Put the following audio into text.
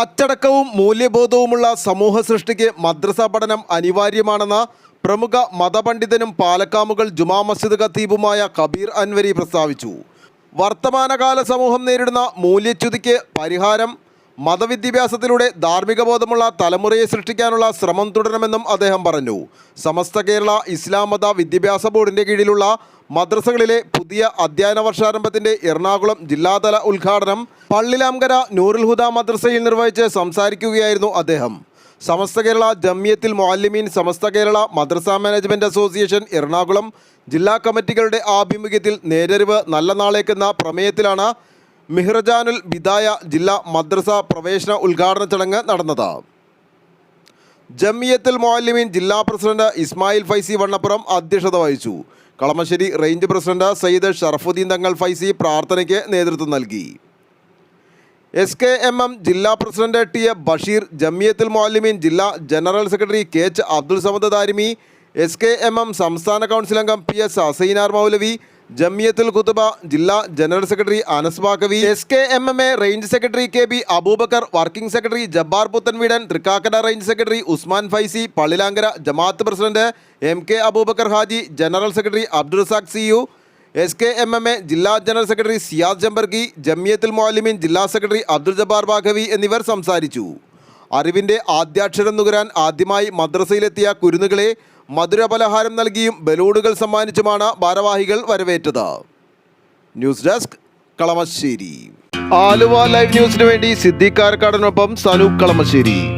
അച്ചടക്കവും മൂല്യബോധവുമുള്ള സമൂഹ സൃഷ്ടിക്ക് മദ്രസ പഠനം അനിവാര്യമാണെന്ന് പ്രമുഖ മതപണ്ഡിതനും പാലക്കാമുകൾ ജുമാ മസ്ജിദ് ഖത്തീബുമായ കബീർ അൻവരി പ്രസ്താവിച്ചു. വർത്തമാനകാല സമൂഹം നേരിടുന്ന മൂല്യച്യുതിക്ക് പരിഹാരം മതവിദ്യാഭ്യാസത്തിലൂടെ ധാർമ്മിക ബോധമുള്ള തലമുറയെ സൃഷ്ടിക്കാനുള്ള ശ്രമം തുടരണമെന്നും അദ്ദേഹം പറഞ്ഞു. സമസ്ത കേരള ഇസ്ലാം മത വിദ്യാഭ്യാസ ബോർഡിന്റെ കീഴിലുള്ള മദ്രസകളിലെ പുതിയ അധ്യയന വർഷാരംഭത്തിന്റെ എറണാകുളം ജില്ലാതല ഉദ്ഘാടനം പള്ളിലാംകര നൂറുൽ ഹുദ മദ്രസയിൽ നിർവഹിച്ച് സംസാരിക്കുകയായിരുന്നു അദ്ദേഹം. സമസ്ത കേരള ജമ്മിയത്തിൽ മുഅല്ലിമീൻ സമസ്ത കേരള മദ്രസ മാനേജ്മെന്റ് അസോസിയേഷൻ എറണാകുളം ജില്ലാ കമ്മിറ്റികളുടെ ആഭിമുഖ്യത്തിൽ നേരറിവ് നല്ല നാളേക്കെന്ന പ്രമേയത്തിലാണ് മിഹ്റജാനുൽ ബിദായ ജില്ലാ മദ്രസ പ്രവേശന ഉദ്ഘാടന ചടങ്ങ് നടന്നത്. ജമിയത്തുൽ മൊഅല്ലിമീൻ ജില്ലാ പ്രസിഡന്റ് ഇസ്മായിൽ ഫൈസി വണ്ണപ്പുറം അധ്യക്ഷത വഹിച്ചു. കളമശ്ശേരി റേഞ്ച് പ്രസിഡന്റ് സയ്യിദ് ഷറഫുദ്ദീൻ തങ്ങൾ ഫൈസി പ്രാർത്ഥനയ്ക്ക് നേതൃത്വം നൽകി. എസ് കെ എം എം ജില്ലാ president T A Basheer Jamiyyathul Muallimeen ജില്ലാ general secretary K H Abdul Samad Darimi S K M M സംസ്ഥാന കൗൺസിൽ അംഗം പി എസ് അസൈനാർ മൗലവി ജമിയത്തുൽ കുത്തുബ ജില്ലാ general secretary Anas Baqavi S K M M A range secretary K B Aboobacker working secretary Jabbar Puthenveedan Thrikkakkara range secretary Usman Faizy Pallilankara Jamaath president M K Aboobacker Haji general secretary Abdul Razak C U S K M M A ജില്ലാ general secretary Siyad Jambargi Jamiyyathul Muallimin ജില്ലാ secretary Abdul Jabbar Baqavi എന്നിവർ സംസാരിച്ചു. അറിവിന്റെ ആദ്യാക്ഷരം നുകരാൻ ആദ്യമായി മദ്രസയിലെത്തിയ കുരുന്നുകളെ മധുരപലഹാരം നൽകിയും ബലൂണുകൾ സമ്മാനിച്ചുമാണ് ഭാരവാഹികൾ വരവേറ്റത്. News desk Kalamassery. Aluva live ന്യൂസിനു വേണ്ടി സിദ്ധിക്കാർക്കാടനൊപ്പം സനൂപ് കളമശ്ശേരി.